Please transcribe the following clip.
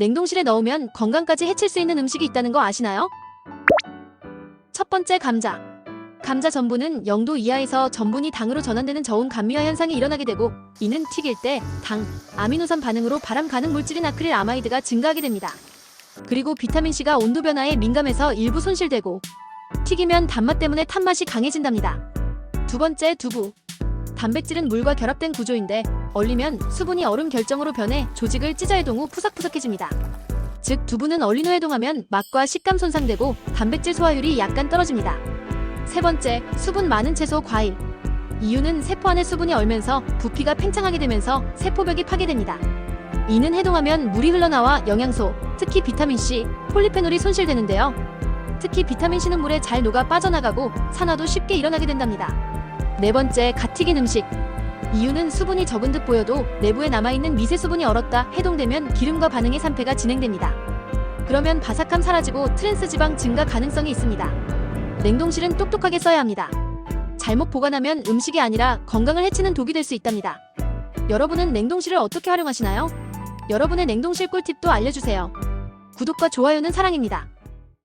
냉동실에 넣으면 건강까지 해칠 수 있는 음식이 있다는 거 아시나요? 첫 번째 감자. 감자 전분은 0도 이하에서 전분이 당으로 전환되는 저온 감미화 현상이 일어나게 되고 이는 튀길 때 당, 아미노산 반응으로 발암 가능 물질인 아크릴 아마이드가 증가하게 됩니다. 그리고 비타민 C가 온도 변화에 민감해서 일부 손실되고 튀기면 단맛 때문에 탄맛이 강해진답니다. 두 번째 두부. 단백질은 물과 결합된 구조인데 얼리면 수분이 얼음 결정으로 변해 조직을 찢어 해동 후 푸석푸석해집니다. 즉 두부는 얼린 후 해동하면 맛과 식감 손상되고 단백질 소화율이 약간 떨어집니다. 세 번째, 수분 많은 채소 과일. 이유는 세포 안에 수분이 얼면서 부피가 팽창하게 되면서 세포벽이 파괴됩니다. 이는 해동하면 물이 흘러나와 영양소, 특히 비타민 C, 폴리페놀이 손실되는데요. 특히 비타민 C는 물에 잘 녹아 빠져나가고 산화도 쉽게 일어나게 된답니다. 네 번째, 갓 튀긴 음식. 이유는 수분이 적은 듯 보여도 내부에 남아있는 미세 수분이 얼었다 해동되면 기름과 반응의 산패가 진행됩니다. 그러면 바삭함 사라지고 트랜스 지방 증가 가능성이 있습니다. 냉동실은 똑똑하게 써야 합니다. 잘못 보관하면 음식이 아니라 건강을 해치는 독이 될 수 있답니다. 여러분은 냉동실을 어떻게 활용하시나요? 여러분의 냉동실 꿀팁도 알려주세요. 구독과 좋아요는 사랑입니다.